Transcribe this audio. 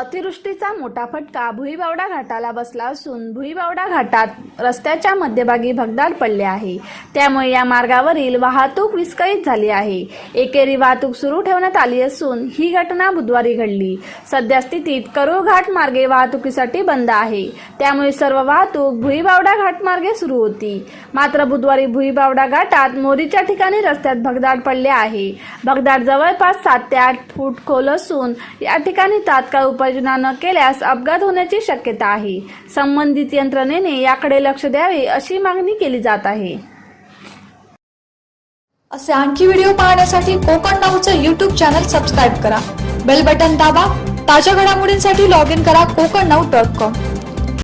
अतिवृष्टीचा मोठा फटका भुईबावडा घाटाला बसला असून भुईबावडा घाटात रस्त्याच्या मध्यभागी भगदाड पडले आहे. त्यामुळे या मार्गावरील वाहतूक विस्कळीत झाली आहे. एकेरी वाहतूक सुरू ठेवण्यात आली असून ही घटना बुधवारी घडली. सध्या स्थितीत करूळ घाट मार्गे वाहतुकीसाठी बंद आहे. त्यामुळे सर्व वाहतूक भुईबावडा घाट मार्गे सुरू होती. मात्र बुधवारी भुईबावडा घाटात मोरीच्या ठिकाणी रस्त्यात भगदाड पडले आहे. भगदाड जवळपास सात ते आठ फूट खोल असून या ठिकाणी तात्काळ उपाययोजना न केल्यास अपघात होण्याची शक्यता आहे. संबंधित यंत्रणेने याकडे लक्ष द्यावे अशी मागणी केली जात आहे. असे आणखी व्हिडिओ पाहण्यासाठी कोकण नाऊचं यूट्यूब चॅनल सबस्क्राईब करा. बेल बटन दाबा. ताज्या घडामोडींसाठी लॉग इन करा कोकण नाऊ डॉट कॉम